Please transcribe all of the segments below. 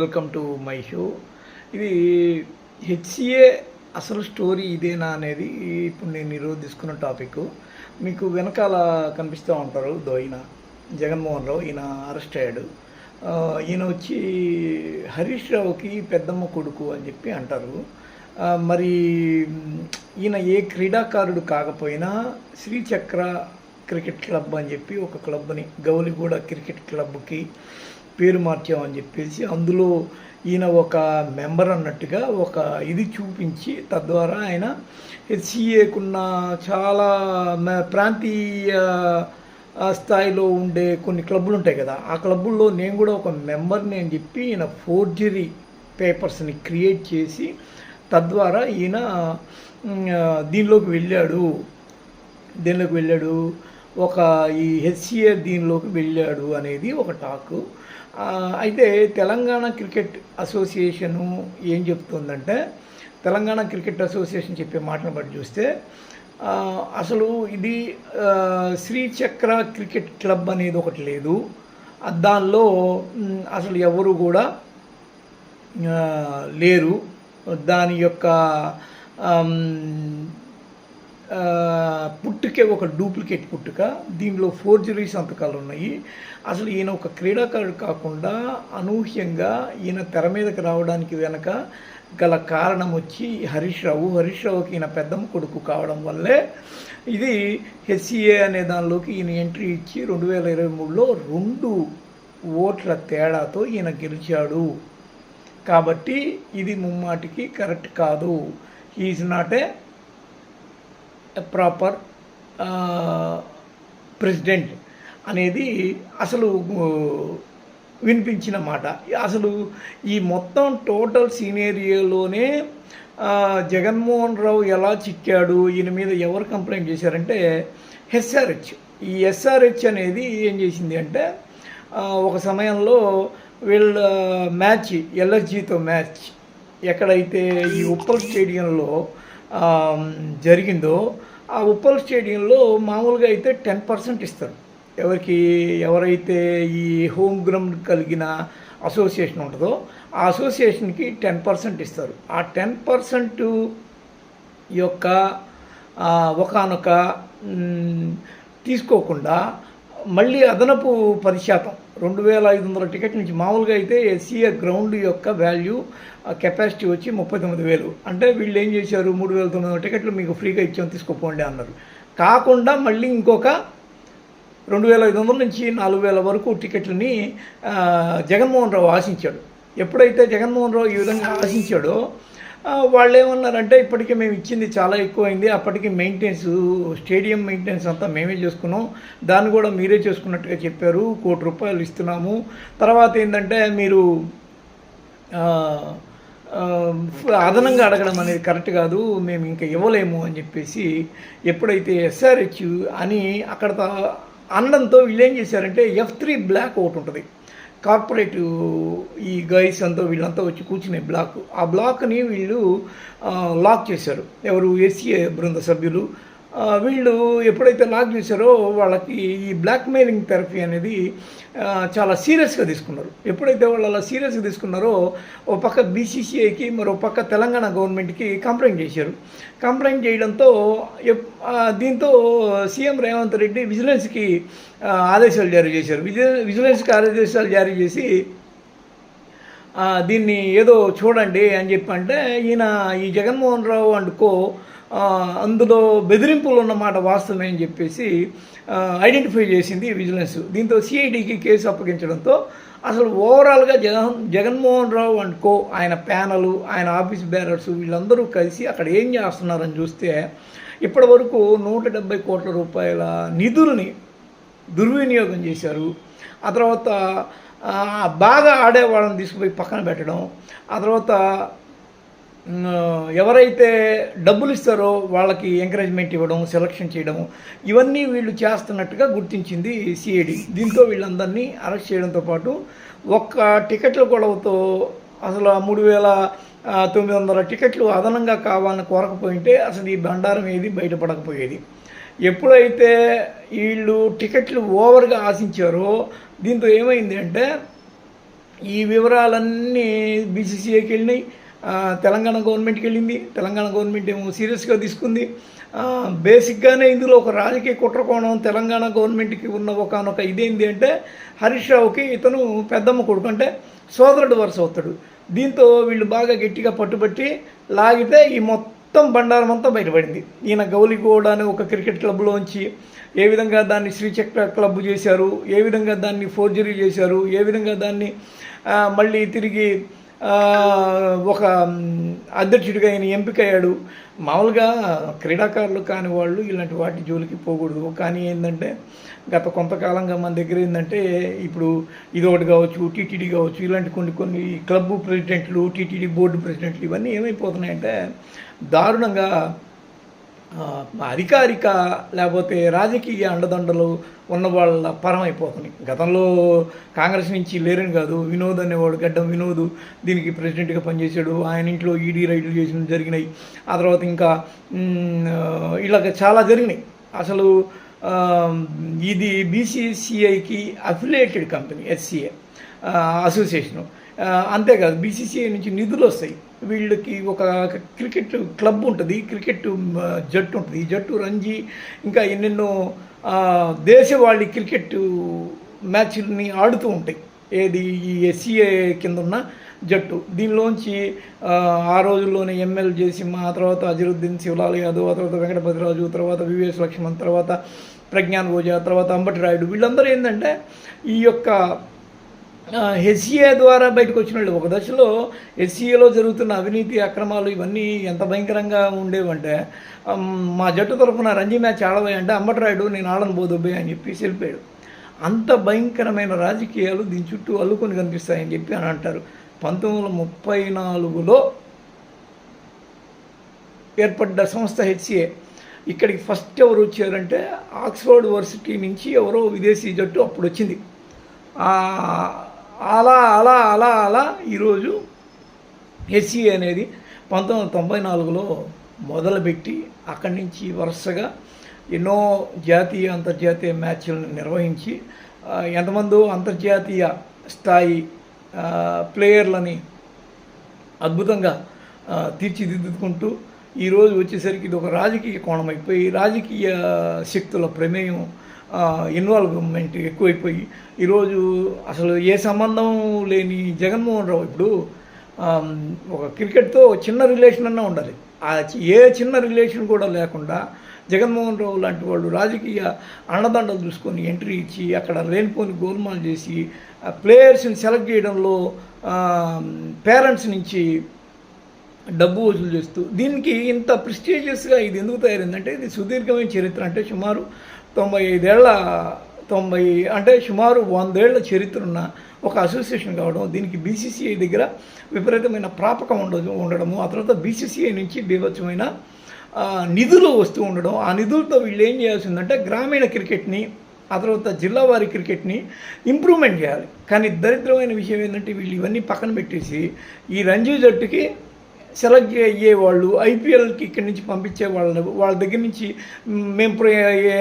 Welcome to my show. ఇది HCA అసలు story ఇదేనా అనేది ఇప్పుడు నేను ఈరోజు తీసుకున్న టాపిక్. మీకు వెనకాల కనిపిస్తూ ఉంటారు దో ఈయన జగన్మోహన్ రావు ఈయన అరెస్ట్ అయ్యాడు. ఈయన వచ్చి హరీష్ రావుకి పెద్దమ్మ కొడుకు అని చెప్పి అంటారు. మరి ఈయన ఏ క్రీడాకారుడు కాకపోయినా శ్రీచక్ర క్రికెట్ క్లబ్ అని చెప్పి ఒక క్లబ్ని గౌలిగూడ క్రికెట్ క్లబ్కి పేరు మార్చామని చెప్పేసి అందులో ఈయన ఒక మెంబర్ అన్నట్టుగా ఒక ఇది చూపించి తద్వారా ఆయన హెచ్సిఏకున్న చాలా మ- ప్రాంతీయ స్థాయిలో ఉండే కొన్ని క్లబ్బులు ఉంటాయి కదా ఆ క్లబ్బుల్లో నేను కూడా ఒక మెంబర్ని అని చెప్పి ఈయన ఫోర్జరీ పేపర్స్ని క్రియేట్ చేసి తద్వారా ఈయన దీనిలోకి వెళ్ళాడు. దీనిలోకి వెళ్ళాడు. ఒక ఈ హెచ్సిఏ దీనిలోకి వెళ్ళాడు అనేది ఒక టాకు. అయితే తెలంగాణ క్రికెట్ అసోసియేషను ఏం చెప్తుందంటే తెలంగాణ క్రికెట్ అసోసియేషన్ చెప్పే మాటను బట్టి చూస్తే అసలు ఇది శ్రీచక్ర క్రికెట్ క్లబ్ అనేది ఒకటి లేదు. దానిలో అసలు ఎవరు కూడా లేరు. దాని యొక్క పుట్టుకే ఒక డూప్లికేట్ పుట్టుక. దీనిలో ఫోర్జరీ సంతకాలు ఉన్నాయి అసలు ఈయన ఒక క్రీడాకారుడు కాకుండా అనూహ్యంగా ఈయన తెర మీదకి రావడానికి వెనక గల కారణం వచ్చి హరీష్ రావు. హరీష్ రావుకి ఈయన పెద్దమ్మ కొడుకు కావడం వల్లే ఇది హెచ్సిఏ అనే దానిలోకి ఈయన ఎంట్రీ ఇచ్చి రెండు వేల ఇరవై మూడులో రెండు ఓట్ల తేడాతో ఈయన గెలిచాడు. కాబట్టి ఇది ముమ్మాటికి కరెక్ట్ కాదు. Is not a proper president uh, అనేది అసలు uh, వినిపించిన మాట. అసలు ఈ మొత్తం టోటల్ సీనేరియోలోనే uh, జగన్మోహన్ రావు ఎలా చిక్కాడు ఈయన మీద ఎవరు కంప్లైంట్ చేశారంటే ఎస్ఆర్హెచ్ ఈ ఎస్ఆర్హెచ్ అనేది ఏం చేసింది అంటే ఒక సమయంలో వీళ్ళ మ్యాచ్ ఎల్ఎస్జీతో మ్యాచ్ ఎక్కడైతే ఈ ఉప్పల్ స్టేడియంలో జరిగిందో ఆ ఉప్పల్ స్టేడియంలో మామూలుగా అయితే టెన్ పర్సెంట్ ఇస్తారు. ఎవరికి ఎవరైతే ఈ హోమ్ గ్రౌండ్ కలిగిన అసోసియేషన్ ఉంటుందో ఆ అసోసియేషన్కి టెన్ పర్సెంట్ ఇస్తారు. ఆ టెన్ పర్సెంట్ యొక్క ఒకనొక తీసుకోకుండా మళ్ళీ అదనపు పది శాతం రెండు వేల ఐదు వందల టికెట్ నుంచి మామూలుగా అయితే ఎస్సీఏ గ్రౌండ్ యొక్క వాల్యూ కెపాసిటీ వచ్చి ముప్పై తొమ్మిది వేలు. అంటే వీళ్ళు ఏం చేశారు? మూడు వేల తొమ్మిది వందల టికెట్లు మీకు ఫ్రీగా ఇచ్చాం తీసుకోపోండి అన్నారు. కాకుండా మళ్ళీ ఇంకొక రెండు వేల ఐదు వందల నుంచి నాలుగు వేల వరకు టికెట్లని జగన్మోహన్ రావు ఆశించాడు. ఎప్పుడైతే జగన్మోహన్ రావు ఈ విధంగా ఆశించాడో వాళ్ళు ఏమన్నారంటే ఇప్పటికే మేము ఇచ్చింది చాలా ఎక్కువైంది. అప్పటికి మెయింటెనెన్స్ స్టేడియం మెయింటెనెన్స్ అంతా మేమే చేసుకున్నాం. దాన్ని కూడా మీరే చేసుకున్నట్టుగా చెప్పారు. కోటి రూపాయలు ఇస్తున్నాము. తర్వాత ఏంటంటే మీరు అదనంగా అడగడం అనేది కరెక్ట్ కాదు. మేము ఇంకా ఇవ్వలేము అని చెప్పేసి ఎప్పుడైతే ఎస్ఆర్హెచ్ అని అక్కడ అన్నంతో వీళ్ళు ఏం చేశారంటే ఎఫ్ త్రీ బ్లాక్ ఒకటి ఉంటుంది. కార్పొరేట్ ఈ గైస్ అంతా వీళ్ళంతా వచ్చి కూర్చునే బ్లాక్. ఆ బ్లాక్ని వీళ్ళు లాక్ చేశారు. ఎవరు ఎస్సీఏ బృంద సభ్యులు వీళ్ళు ఎప్పుడైతే లాక్ చేశారో వాళ్ళకి ఈ బ్లాక్మెయిలింగ్ థెరపీ అనేది చాలా సీరియస్గా తీసుకున్నారు. ఎప్పుడైతే వాళ్ళు అలా సీరియస్గా తీసుకున్నారో ఓ పక్క బీసీసీఐకి మరో పక్క తెలంగాణ గవర్నమెంట్కి కంప్లైంట్ చేశారు. కంప్లైంట్ చేయడంతో ఎప్- దీంతో సీఎం రేవంత్ రెడ్డి విజిలెన్స్కి ఆదేశాలు జారీ చేశారు. విజిలెన్స్కి ఆదేశాలు జారీ చేసి దీన్ని ఏదో చూడండి అని చెప్పి అంటే ఈయన ఈ జగన్మోహన్ రావు అండ్ కో అందులో బెదిరింపులు ఉన్నమాట వాస్తవమే అని చెప్పేసి ఐడెంటిఫై చేసింది విజిలెన్స్ దీంతో సిఐడికి కేసు అప్పగించడంతో అసలు ఓవరాల్గా జగన్ జగన్మోహన్ రావు అండ్ కో ఆయన ప్యానలు ఆయన ఆఫీస్ బ్యారర్స్ వీళ్ళందరూ కలిసి అక్కడ ఏం చేస్తున్నారని చూస్తే ఇప్పటి వరకు నూట డెబ్బై కోట్ల రూపాయల నిధుల్ని దుర్వినియోగం చేశారు. ఆ తర్వాత బాగా ఆడే వాళ్ళని తీసుకుపోయి పక్కన పెట్టడం ఆ తర్వాత ఎవరైతే డబ్బులు ఇస్తారో వాళ్ళకి ఎంకరేజ్మెంట్ ఇవ్వడం సెలక్షన్ చేయడం ఇవన్నీ వీళ్ళు చేస్తున్నట్టుగా గుర్తించింది సిఐడి దీంతో వీళ్ళందరినీ అరెస్ట్ చేయడంతో పాటు ఒక్క టికెట్ల గొడవతో అసలు మూడు వేల తొమ్మిది వందల టికెట్లు అదనంగా కావాలని కోరకపోయింటే అసలు ఈ బండారం ఏది బయటపడకపోయేది. ఎప్పుడైతే వీళ్ళు టికెట్లు ఓవర్గా ఆశించారో దీంతో ఏమైంది అంటే ఈ వివరాలన్నీ బీసీసీఐకి వెళ్ళినాయి. తెలంగాణ గవర్నమెంట్కి వెళ్ళింది. తెలంగాణ గవర్నమెంట్ ఏమో సీరియస్గా తీసుకుంది. బేసిక్గానే ఇందులో ఒక రాజకీయ కుట్రకోణం తెలంగాణ గవర్నమెంట్కి ఉన్న ఒకనొక ఇదేంటి అంటే హరీష్ రావుకి ఇతను పెద్దమ్మ కొడుకు అంటే సోదరుడు వరుస అవుతాడు. దీంతో వీళ్ళు బాగా గట్టిగా పట్టుబట్టి లాగితే ఈ మొత్తం బండారం అంతా బయటపడింది. ఈయన గౌలిగూడ అనే ఒక క్రికెట్ క్లబ్లోంచి ఏ విధంగా దాన్ని శ్రీచక్ర క్లబ్ చేశారు ఏ విధంగా దాన్ని ఫోర్జరీ చేశారు ఏ విధంగా దాన్ని మళ్ళీ తిరిగి ఒక అధ్యక్షుడిగా ఆయన ఎంపికయ్యాడు. మామూలుగా క్రీడాకారులు కాని వాళ్ళు ఇలాంటి వాటి జోలికి పోకూడదు. కానీ ఏంటంటే గత కొంతకాలంగా మన దగ్గర ఏంటంటే ఇప్పుడు ఇది ఒకటి కావచ్చు టీటీడీ కావచ్చు ఇలాంటి కొన్ని కొన్ని క్లబ్ ప్రెసిడెంట్లు టీటీడీ బోర్డు ప్రెసిడెంట్లు ఇవన్నీ ఏమైపోతున్నాయంటే దారుణంగా అధికారిక లేకపోతే రాజకీయ అండదండలు ఉన్న వాళ్ళ పరం అయిపోతున్నాయి. గతంలో కాంగ్రెస్ నుంచి లేరని కాదు వినోద్ అనేవాడు గడ్డం వినోద్ దీనికి ప్రెసిడెంట్గా పనిచేశాడు ఆయన ఇంట్లో ఈడీ రైడ్లు చేసిన జరిగినాయి. ఆ తర్వాత ఇంకా ఇలాగ చాలా జరిగినాయి. అసలు ఇది బీసీసీఐకి అఫిలియేటెడ్ కంపెనీ ఎస్సీఏ అసోసియేషను అంతేకాదు బీసీసీఐ నుంచి నిధులు వస్తాయి. వీళ్ళకి ఒక క్రికెట్ క్లబ్ ఉంటుంది క్రికెట్ జట్టు ఉంటుంది. ఈ జట్టు రంజీ ఇంకా ఎన్నెన్నో ఆ, దేశవాళీ క్రికెట్ మ్యాచ్ని ఆడుతూ ఉంటాయి. ఏది ఈ ఎస్సీఏ కింద ఉన్న జట్టు. దీనిలోంచి ఆ, రోజుల్లోనే ఎంఎల్ జయసింహ ఆ తర్వాత అజరుద్దీన్ శివలాల్ యాదవ్ ఆ తర్వాత వెంకటపతిరాజు తర్వాత వివేస్ లక్ష్మణ్ తర్వాత ప్రజ్ఞాన్ ఓజా తర్వాత అంబటి రాయుడు వీళ్ళందరూ ఏంటంటే ఈ యొక్క హెచ్సిఏ ద్వారా బయటకు వచ్చిన వాళ్ళు. ఒక దశలో హెచ్సిఏలో జరుగుతున్న అవినీతి అక్రమాలు ఇవన్నీ ఎంత భయంకరంగా ఉండేవంటే మా జట్టు తరఫున రంజీ మ్యాచ్ ఆడబోయి అంటే అంబటరాయుడు నేను ఆడను పోదొబ్బే అని చెప్పి వెళ్ళిపోయాడు. అంత భయంకరమైన రాజకీయాలు దీని చుట్టూ అల్లుకొని కనిపిస్తాయని చెప్పి అని అంటారు. పంతొమ్మిది వందల ముప్పై నాలుగులో ఏర్పడ్డ సంస్థ హెచ్సిఏ ఇక్కడికి ఫస్ట్ ఎవరు వచ్చారంటే ఆక్స్ఫర్డ్ యూనివర్సిటీ నుంచి ఎవరో విదేశీ జట్టు అప్పుడు వచ్చింది. అలా అలా అలా అలా ఈరోజు ఎస్సీ అనేది పంతొమ్మిది వందల తొంభై నాలుగులో మొదలుపెట్టి అక్కడి నుంచి వరుసగా ఎన్నో జాతీయ అంతర్జాతీయ మ్యాచ్లను నిర్వహించి ఎంతమందో అంతర్జాతీయ స్థాయి ప్లేయర్లని అద్భుతంగా తీర్చిదిద్దుకుంటూ ఈరోజు వచ్చేసరికి ఇది ఒక రాజకీయ కోణం అయిపోయి రాజకీయ శక్తుల ప్రమేయం ఇన్వాల్వ్మెంట్ ఎక్కువైపోయి ఈరోజు అసలు ఏ సంబంధం లేని జగన్మోహన్ రావు ఇప్పుడు ఒక క్రికెట్తో చిన్న రిలేషన్ అన్నా ఉండాలి. ఏ చిన్న రిలేషన్ కూడా లేకుండా జగన్మోహన్ రావు లాంటి వాళ్ళు రాజకీయ అండదండలు చూసుకొని ఎంట్రీ ఇచ్చి అక్కడ లేనిపోని గోల్మాల్ చేసి ప్లేయర్స్ని సెలెక్ట్ చేయడంలో పేరెంట్స్ నుంచి డబ్బు వసూలు చేస్తూ దీనికి ఇంత ప్రిస్టీజియస్గా ఇది ఎందుకు తయారైందంటే ఇది సుదీర్ఘమైన చరిత్ర అంటే సుమారు తొంభై ఐదేళ్ళ తొంభై అంటే సుమారు వందేళ్ళ చరిత్ర ఉన్న ఒక అసోసియేషన్ కావడం దీనికి బీసీసీఐ దగ్గర విపరీతమైన ప్రాపకం ఉండదు ఉండడము. ఆ తర్వాత బీసీసీఐ నుంచి బీభత్సమైన నిధులు వస్తూ ఉండడం. ఆ నిధులతో వీళ్ళు ఏం చేయాల్సిందంటే గ్రామీణ క్రికెట్ని ఆ తర్వాత జిల్లా వారి క్రికెట్ని ఇంప్రూవ్మెంట్ చేయాలి. కానీ దరిద్రమైన విషయం ఏంటంటే వీళ్ళు ఇవన్నీ పక్కన పెట్టేసి ఈ రంజీ జట్టుకి సెలెక్ట్ అయ్యే వాళ్ళు ఐపీఎల్కి ఇక్కడి నుంచి పంపించే వాళ్ళని వాళ్ళ దగ్గర నుంచి మేము ప్రొ-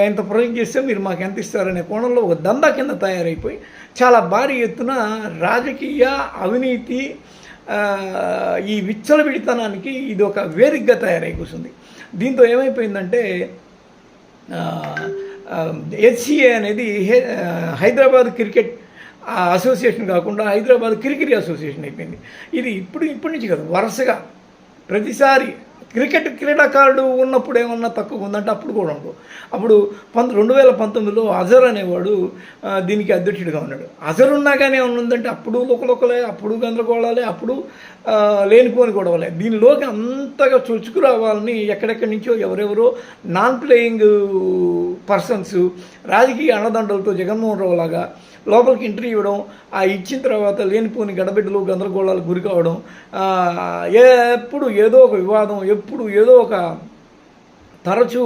ఎంత ప్రొజెక్ట్ చేస్తే మీరు మాకు ఎంత ఇస్తారనే కోణంలో ఒక దందా కింద తయారైపోయి చాలా భారీ ఎత్తున రాజకీయ అవినీతి ఈ విచ్చలవిడితనానికి ఇది ఒక వేదికగా తయారై కూర్చుంది దీంతో ఏమైపోయిందంటే హెచ్సిఏ అనేది హైదరాబాద్ క్రికెట్ అసోసియేషన్ కాకుండా హైదరాబాద్ క్రికెట్ అసోసియేషన్ అయిపోయింది. ఇది ఇప్పుడు ఇప్పటి నుంచి కాదు వరుసగా ప్రతిసారి క్రికెట్ క్రీడాకారుడు ఉన్నప్పుడు ఏమన్నా తక్కువ ఉందంటే అప్పుడు కూడా ఉండవు అప్పుడు పంత రెండు వేల పంతొమ్మిదిలో అజర్ అనేవాడు దీనికి అధ్యక్షుడిగా ఉన్నాడు. అజర్ ఉన్నా కానీ ఉందంటే అప్పుడు లోకలొకలే అప్పుడు గందరగోళాలే అప్పుడు లేనిపోని గొడవలే. దీనిలోకి అంతగా చొచ్చుకు రావాలని ఎక్కడెక్కడి నుంచో ఎవరెవరో నాన్ ప్లేయింగ్ పర్సన్స్ రాజకీయ అన్నదండలతో జగన్మోహన్ రావు లాగా లోపలికి ఎంట్రీ ఇవ్వడం ఆ ఇచ్చిన తర్వాత లేనిపోని గడబిడ్డలు గందరగోళాలకు గురి కావడం ఎప్పుడు ఏదో ఒక వివాదం ఎప్పుడు ఏదో ఒక తరచూ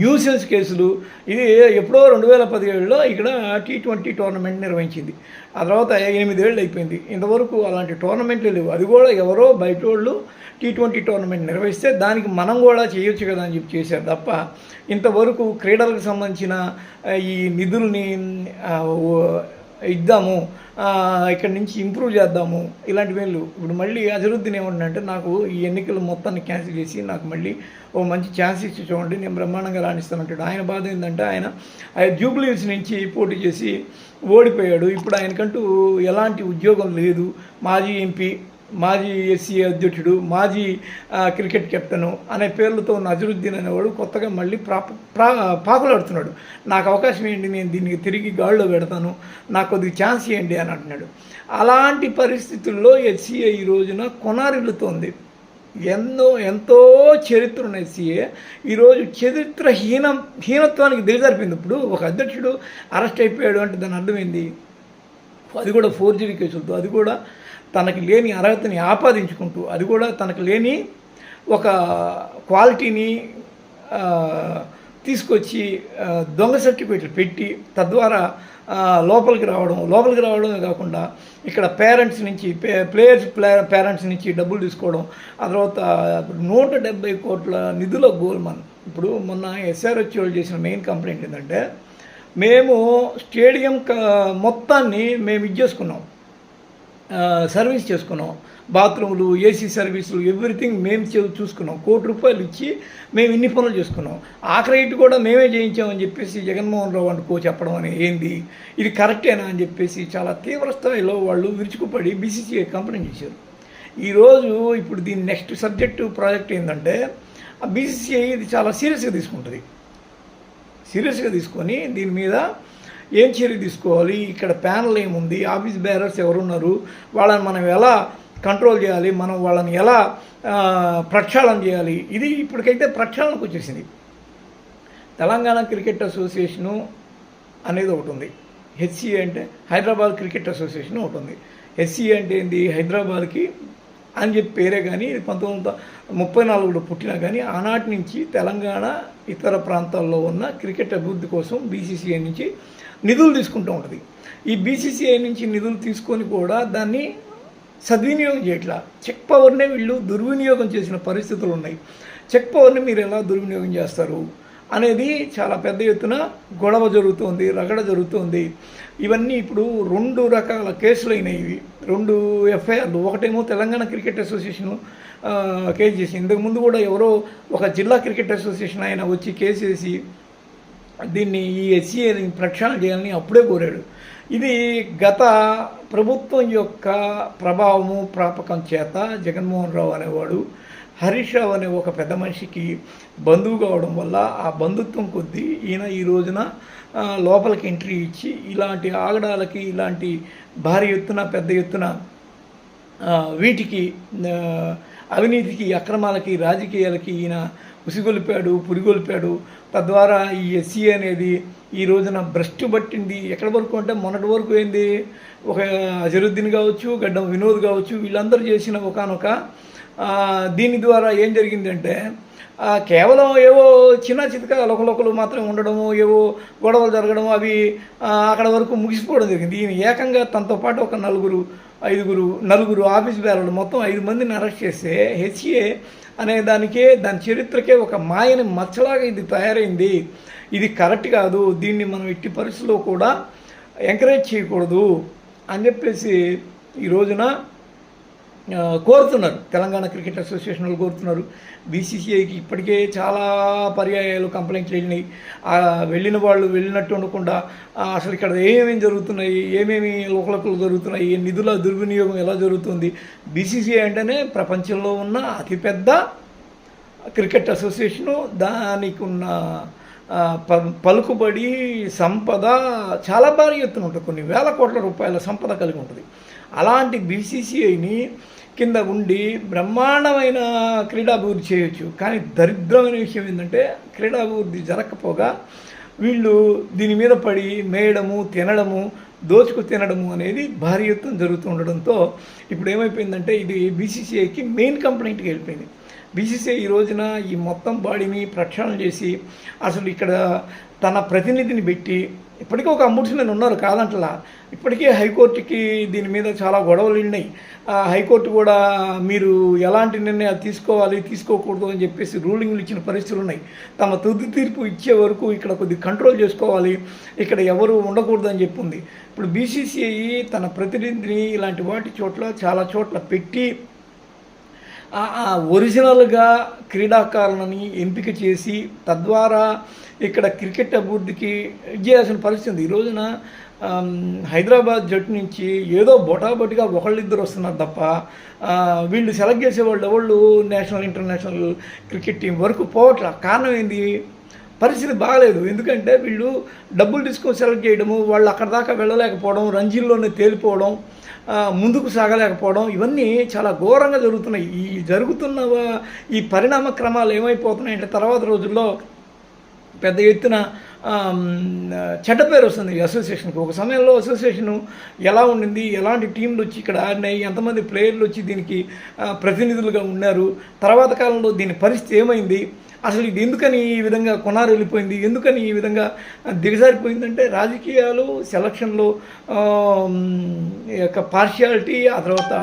న్యూసెన్స్ కేసులు. ఇది ఎప్పుడో రెండు వేల పదిహేడులో ఇక్కడ టీ ట్వంటీ టోర్నమెంట్ నిర్వహించింది. ఆ తర్వాత ఎనిమిదేళ్ళు అయిపోయింది. ఇంతవరకు అలాంటి టోర్నమెంట్లు లేవు. అది కూడా ఎవరో బయట వాళ్ళు టీ ట్వంటీ టోర్నమెంట్ నిర్వహిస్తే దానికి మనం కూడా చేయొచ్చు కదా అని చెప్పి చేశారు తప్ప ఇంతవరకు క్రీడలకు సంబంధించిన ఈ నిధుల్ని ఇద్దాము ఇక్కడ ఇక్కడి నుంచి ఇంప్రూవ్ చేద్దాము ఇలాంటి వేళ్ళు ఇప్పుడు మళ్ళీ అజరుద్దీన్ ఏమంటుందంటే నాకు ఈ ఎన్నికలు మొత్తాన్ని క్యాన్సిల్ చేసి నాకు మళ్ళీ ఓ మంచి ఛాన్స్ ఇచ్చి చూడండి నేను బ్రహ్మాండంగా రాణిస్తానంటాడు ఆయన బాధ ఏంటంటే ఆయన ఆయన జూబ్లీహిల్స్ నుంచి పోటీ చేసి ఓడిపోయాడు. ఇప్పుడు ఆయనకంటూ ఎలాంటి ఉద్యోగం లేదు. మాజీ ఎంపీ మాజీ ఎస్సీ అధ్యక్షుడు మాజీ క్రికెట్ కెప్టెను అనే పేర్లతో ఉన్న అజరుద్దీన్ అనేవాడు కొత్తగా మళ్ళీ ప్రాప ప్రా పాకులాడుతున్నాడు. నాకు అవకాశం ఏంటి? నేను దీనికి తిరిగి గాడిలో పెడతాను. నాకు కొద్దిగా ఛాన్స్ ఏంటి అని అంటున్నాడు. అలాంటి పరిస్థితుల్లో ఎస్సీఏ ఈ రోజున కొనారిల్లుతోంది. ఎన్నో ఎంతో చరిత్ర ఉన్న ఎస్సీఏ ఈరోజు చరిత్రహీన హీనత్వానికి దిగజారిపోయింది. ఇప్పుడు ఒక అధ్యక్షుడు అరెస్ట్ అయిపోయాడు అంటే దాని అర్థమైంది అది కూడా ఫోర్జరీ కేసులతో అది కూడా తనకి లేని అర్హతని ఆపాదించుకుంటూ అది కూడా తనకు లేని ఒక క్వాలిటీని తీసుకొచ్చి దొంగ సర్టిఫికేట్లు పెట్టి తద్వారా లోపలికి రావడం లోపలికి రావడమే కాకుండా ఇక్కడ పేరెంట్స్ నుంచి ప్లేయర్స్ ప్లే పేరెంట్స్ నుంచి డబ్బులు తీసుకోవడం ఆ తర్వాత నూట డెబ్బై కోట్ల నిధుల గోల్మన్. ఇప్పుడు మొన్న ఎస్ఆర్హెచ్ వాళ్ళు చేసిన మెయిన్ కంప్లైంట్ ఏంటంటే మేము స్టేడియం మొత్తాన్ని మేము ఇది చేసుకున్నాం. సర్వీస్ చేసుకున్నాం. బాత్రూములు ఏసీ సర్వీసులు ఎవ్రీథింగ్ మేము చూసుకున్నాం. కోటి రూపాయలు ఇచ్చి మేము ఇన్ని పనులు చేసుకున్నాం. ఆఖరి ఇటు కూడా మేమే చేయించామని చెప్పేసి జగన్మోహన్ రావు అనుకో చెప్పడం అని ఏంది? ఇది కరెక్టేనా అని చెప్పేసి చాలా తీవ్ర స్థాయిలో వాళ్ళు విరుచుకుపడి బీసీసీఐ కంప్లైంట్ చేశారు. ఈరోజు ఇప్పుడు దీని నెక్స్ట్ సబ్జెక్టు ప్రాజెక్ట్ ఏంటంటే ఆ బీసీసీఐ ఇది చాలా సీరియస్గా తీసుకుంటుంది. సీరియస్గా తీసుకొని దీని మీద ఏం చర్య తీసుకోవాలి? ఇక్కడ ప్యానల్ ఏముంది? ఆఫీస్ బ్యారర్స్ ఎవరున్నారు? వాళ్ళని మనం ఎలా కంట్రోల్ చేయాలి? మనం వాళ్ళని ఎలా ప్రక్షాళన చేయాలి? ఇది ఇప్పటికైతే ప్రక్షాళనకు వచ్చేసింది. తెలంగాణ క్రికెట్ అసోసియేషను అనేది ఒకటి ఉంది. హెచ్సిఏ అంటే హైదరాబాద్ క్రికెట్ అసోసియేషన్ ఒకటి ఉంది. హెచ్సిఏ అంటే ఏంది? హైదరాబాద్కి అని చెప్పి పేరే కానీ పంతొమ్మిది వందల ముప్పై నాలుగులో పుట్టినా కానీ ఆనాటి నుంచి తెలంగాణ ఇతర ప్రాంతాల్లో ఉన్న క్రికెట్ అభివృద్ధి కోసం బీసీసీఐ నుంచి నిధులు తీసుకుంటూ ఉంటుంది. ఈ బీసీసీఐ నుంచి నిధులు తీసుకొని కూడా దాన్ని సద్వినియోగం చేయట్లా. చెక్ పవర్నే వీళ్ళు దుర్వినియోగం చేసిన పరిస్థితులు ఉన్నాయి. చెక్ పవర్ని మీరు ఎలా దుర్వినియోగం చేస్తారు అనేది చాలా పెద్ద ఎత్తున గొడవ జరుగుతోంది రగడ జరుగుతోంది. ఇవన్నీ ఇప్పుడు రెండు రకాల కేసులు అయినాయి. ఇవి రెండు ఎఫ్ఐఆర్లు. ఒకటేమో తెలంగాణ క్రికెట్ అసోసియేషన్ కేసు చేసి ఇంతకుముందు కూడా ఎవరో ఒక జిల్లా క్రికెట్ అసోసియేషన్ ఆయన వచ్చి కేసు వేసి దీన్ని ఈ ఎస్సీఏని ప్రక్షాళన చేయాలని అప్పుడే కోరాడు. ఇది గత ప్రభుత్వం యొక్క ప్రభావము ప్రాపకం చేత జగన్మోహన్ రావు అనేవాడు హరీష్ రావు అనే ఒక పెద్ద మనిషికి బంధువు కావడం వల్ల ఆ బంధుత్వం కొద్దీ ఈయన ఈ రోజున లోపలికి ఎంట్రీ ఇచ్చి ఇలాంటి ఆగడాలకి ఇలాంటి భారీ ఎత్తున పెద్ద ఎత్తున వీటికి అవినీతికి అక్రమాలకి రాజకీయాలకి ఈయన ఉసిగొలిపాడు పురిగొలిపాడు. తద్వారా ఈ ఎస్సీ అనేది ఈ రోజున భ్రష్టు పట్టింది. ఎక్కడి వరకు అంటే మొన్నటి వరకు ఏంది? ఒక అజరుద్దీన్ కావచ్చు గడ్డం వినోద్ కావచ్చు వీళ్ళందరూ చేసిన ఒకనొక దీని ద్వారా ఏం జరిగిందంటే కేవలం ఏవో చిన్న చితక లోకలోకలు మాత్రం ఉండడము ఏవో గొడవలు జరగడం అవి అక్కడ వరకు ముగిసిపోవడం జరిగింది. ఈయన ఏకంగా తనతో పాటు ఒక నలుగురు ఐదుగురు నలుగురు ఆఫీస్ బేరలు మొత్తం ఐదు మందిని అరెస్ట్ చేస్తే హెచ్ఏ అనే దానికే దాని చరిత్రకే ఒక మాయని మచ్చలాగా ఇది తయారైంది. ఇది కరెక్ట్ కాదు. దీన్ని మనం ఎట్టి పరిస్థితుల్లో కూడా ఎంకరేజ్ చేయకూడదు అని చెప్పేసి ఈ రోజున కోరుతున్నారు. తెలంగాణ క్రికెట్ అసోసియేషన్ వాళ్ళు కోరుతున్నారు. బీసీసీఐకి ఇప్పటికే చాలా పర్యాయాలు కంప్లైంట్లు వెళ్ళినాయి. వెళ్ళిన వాళ్ళు వెళ్ళినట్టు ఉండకుండా అసలు ఇక్కడ ఏమేమి జరుగుతున్నాయి ఏమేమి లోకలకులు జరుగుతున్నాయి నిధుల దుర్వినియోగం ఎలా జరుగుతుంది? బీసీసీఐ అంటేనే ప్రపంచంలో ఉన్న అతిపెద్ద క్రికెట్ అసోసియేషను. దానికి ఉన్న పలుకుబడి సంపద చాలా భారీ ఎత్తున ఉంటుంది. కొన్ని వేల కోట్ల రూపాయల సంపద కలిగి ఉంటుంది. అలాంటి బీసీసీఐని కింద ఉండి బ్రహ్మాండమైన క్రీడాభివృద్ధి చేయొచ్చు. కానీ దరిద్రమైన విషయం ఏంటంటే క్రీడాభివృద్ధి జరగకపోగా వీళ్ళు దీని మీద పడి మేయడము తినడము దోచుకు తినడము అనేది భారీ ఎత్తున జరుగుతూ ఉండడంతో ఇప్పుడు ఏమైపోయిందంటే ఇది బీసీసీఐకి మెయిన్ కంప్లైంట్కి వెళ్ళిపోయింది. బీసీసీఐ ఈ రోజున ఈ మొత్తం బాడీని ప్రక్షాళన చేసి అసలు ఇక్కడ తన ప్రతినిధిని పెట్టి ఇప్పటికీ ఒక అంబుడ్స్మెన్ ఉన్నారు కాదంటలా. ఇప్పటికే హైకోర్టుకి దీని మీద చాలా గొడవలు ఉన్నాయి. ఆ హైకోర్టు కూడా మీరు ఎలాంటి నిర్ణయాలు తీసుకోవాలి తీసుకోకూడదు అని చెప్పేసి రూలింగ్లు ఇచ్చిన పరిస్థితులు ఉన్నాయి. తమ తుది తీర్పు ఇచ్చే వరకు ఇక్కడ కొద్ది కంట్రోల్ చేసుకోవాలి. ఇక్కడ ఎవరు ఉండకూడదు అని చెప్పింది. ఇప్పుడు బీసీసీఐ తన ప్రతినిధిని ఇలాంటి వాటి చోట్ల చాలా చోట్ల పెట్టి ఒరిజినల్గా క్రీడాకారులని ఎంపిక చేసి తద్వారా ఇక్కడ క్రికెట్ అభివృద్ధికి చేయాల్సిన పరిస్థితి ఉంది. ఈ రోజున హైదరాబాద్ జట్టు నుంచి ఏదో బొటాబొటిగా ఒకళ్ళిద్దరు వస్తున్నారు తప్ప వీళ్ళు సెలెక్ట్ చేసేవాళ్ళు ఎవళ్ళు? నేషనల్ ఇంటర్నేషనల్ క్రికెట్ టీం వరకు పోవట్ల? కారణం ఏంది? పరిస్థితి బాగలేదు. ఎందుకంటే వీళ్ళు డబ్బులు తీసుకొని సెలెక్ట్ చేయడము వాళ్ళు అక్కడ దాకా వెళ్ళలేకపోవడం రంజీల్లోనే తేలిపోవడం ముందుకు సాగలేకపోవడం ఇవన్నీ చాలా ఘోరంగా జరుగుతున్నాయి. ఈ జరుగుతున్న ఈ పరిణామ క్రమాలు ఏమైపోతున్నాయంటే తర్వాత రోజుల్లో పెద్ద ఎత్తున చెడ్డ పేరు వస్తుంది ఈ అసోసియేషన్కి. ఒక సమయంలో అసోసియేషను ఎలా ఉండింది? ఎలాంటి టీంలు వచ్చి ఇక్కడ ఆడినాయి? ఎంతమంది ప్లేయర్లు వచ్చి దీనికి ప్రతినిధులుగా ఉన్నారు? తర్వాత కాలంలో దీని పరిస్థితి ఏమైంది? అసలు ఇది ఎందుకని ఈ విధంగా కొనారు వెళ్ళిపోయింది? ఎందుకని ఈ విధంగా దిగజారిపోయిందంటే రాజకీయాలు సెలక్షన్లో ఈ యొక్క పార్షియాలిటీ ఆ తర్వాత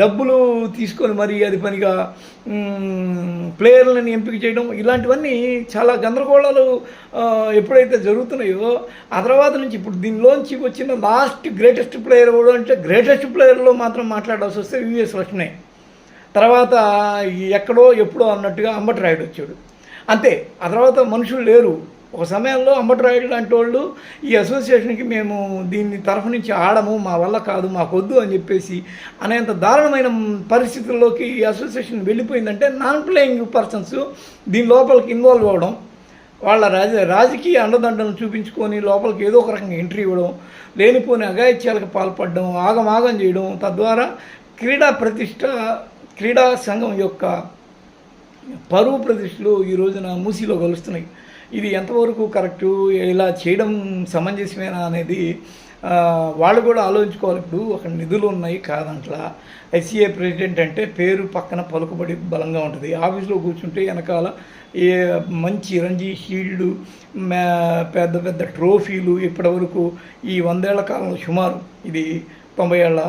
డబ్బులు తీసుకొని మరి అది పనిగా ప్లేయర్లను ఎంపిక చేయడం ఇలాంటివన్నీ చాలా గందరగోళాలు ఎప్పుడైతే జరుగుతున్నాయో ఆ తర్వాత నుంచి ఇప్పుడు దీనిలోంచి వచ్చిన లాస్ట్ గ్రేటెస్ట్ ప్లేయర్ ఎవడు అంటే గ్రేటెస్ట్ ప్లేయర్లో మాత్రం మాట్లాడాల్సి వస్తే యూఎస్ లక్ష్మణే తర్వాత ఎక్కడో ఎప్పుడో అన్నట్టుగా అంబటి రాయుడు వచ్చాడు. అంతే ఆ తర్వాత మనుషులు లేరు. ఒక సమయంలో అంబటి రాయుడు లాంటి వాళ్ళు ఈ అసోసియేషన్కి మేము దీన్ని తరఫు నుంచి ఆడము మా వల్ల కాదు మాకొద్దు అని చెప్పేసి అనేంత దారుణమైన పరిస్థితుల్లోకి ఈ అసోసియేషన్ వెళ్ళిపోయిందంటే నాన్ ప్లేయింగ్ పర్సన్స్ దీని లోపలికి ఇన్వాల్వ్ అవ్వడం వాళ్ళ రాజ రాజకీయ అండదండలను చూపించుకొని లోపలికి ఏదో ఒక రకంగా ఎంట్రీ ఇవ్వడం లేనిపోని అగాయిత్యాలకు పాల్పడడం ఆగమాగం చేయడం తద్వారా క్రీడా ప్రతిష్ట క్రీడా సంఘం యొక్క పరువు ప్రతిష్టలు ఈ రోజున మూసీలో కలుస్తున్నాయి. ఇది ఎంతవరకు కరెక్టు? ఇలా చేయడం సమంజసమేనా అనేది వాళ్ళు కూడా ఆలోచించుకోవాలి. ఇప్పుడు అక్కడ నిధులు ఉన్నాయి కాదంట్లా. ఐసీఏ ప్రెసిడెంట్ అంటే పేరు పక్కన పలుకుబడి బలంగా ఉంటుంది. ఆఫీస్లో కూర్చుంటే వెనకాల ఏ మంచి రంజీ షీల్డ్ పెద్ద పెద్ద ట్రోఫీలు ఇప్పటివరకు ఈ వందేళ్ళ కాలంలో సుమారు. ఇది తొంభై ఏళ్ళ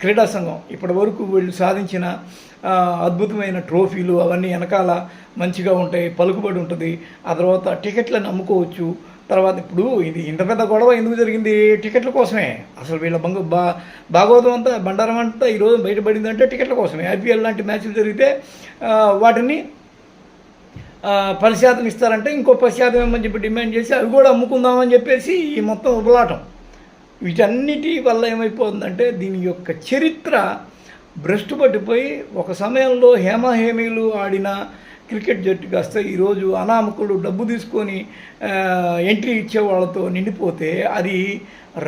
క్రీడా సంఘం ఇప్పటి వరకు వీళ్ళు సాధించిన అద్భుతమైన ట్రోఫీలు అవన్నీ వెనకాల మంచిగా ఉంటాయి పలుకుబడి ఉంటుంది. ఆ తర్వాత టికెట్లను అమ్ముకోవచ్చు తర్వాత ఇప్పుడు ఇది ఇంత పెద్ద గొడవ ఎందుకు జరిగింది? టికెట్ల కోసమే. అసలు వీళ్ళ బంగ బా భాగవతం అంతా బండారం అంతా ఈరోజు బయటపడిందంటే టికెట్ల కోసమే. ఐపీఎల్ లాంటి మ్యాచ్లు జరిగితే వాటిని పది శాతం ఇస్తారంటే ఇంకో పది శాతం ఇవ్వమని చెప్పి డిమాండ్ చేసి అవి కూడా అమ్ముకుందామని చెప్పేసి ఈ మొత్తం ఉబలాటం. వీటన్నిటి వల్ల ఏమైపోతుందంటే దీని యొక్క చరిత్ర భ్రష్టు పట్టిపోయి ఒక సమయంలో హేమహేమీలు ఆడిన క్రికెట్ జట్టు కాస్త ఈరోజు అనామకులు డబ్బు తీసుకొని ఎంట్రీ ఇచ్చే వాళ్ళతో నిండిపోతే అది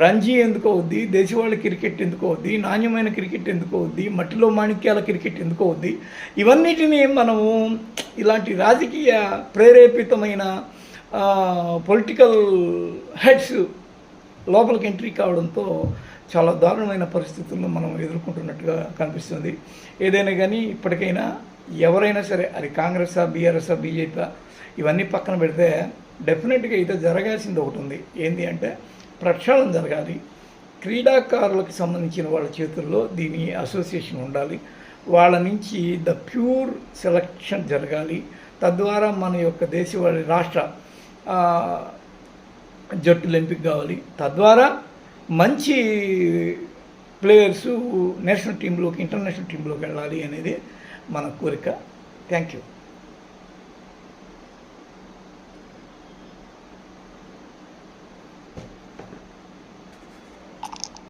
రంజీ ఎందుకు అవుద్ది దేశవాళీ క్రికెట్ ఎందుకు అవుద్ది నాణ్యమైన క్రికెట్ ఎందుకు అవుద్ది మట్టిలో మాణిక్యాల క్రికెట్ ఎందుకు అవుద్ది? ఇవన్నిటిని మనము ఇలాంటి రాజకీయ ప్రేరేపితమైన పొలిటికల్ హెడ్స్ లోపలికి ఎంట్రీ కావడంతో చాలా దారుణమైన పరిస్థితులను మనం ఎదుర్కొంటున్నట్టుగా కనిపిస్తుంది. ఏదైనా కానీ ఇప్పటికైనా ఎవరైనా సరే అది కాంగ్రెసా బీఆర్ఎస్ఆ బీజేపీ ఇవన్నీ పక్కన పెడితే డెఫినెట్గా ఇది జరగాల్సింది ఒకటి ఉంది. ఏంటి అంటే ప్రక్షాళన జరగాలి. క్రీడాకారులకు సంబంధించిన వాళ్ళ చేతుల్లో దీని అసోసియేషన్ ఉండాలి. వాళ్ళ నుంచి ద ప్యూర్ సెలక్షన్ జరగాలి. తద్వారా మన యొక్క దేశవాళి రాష్ట్ర జట్టులు ఎంపిక కావాలి. తద్వారా మంచి ప్లేయర్సు నేషనల్ టీంలోకి ఇంటర్నేషనల్ టీంలోకి వెళ్ళాలి అనేది మన కోరిక. Thank you.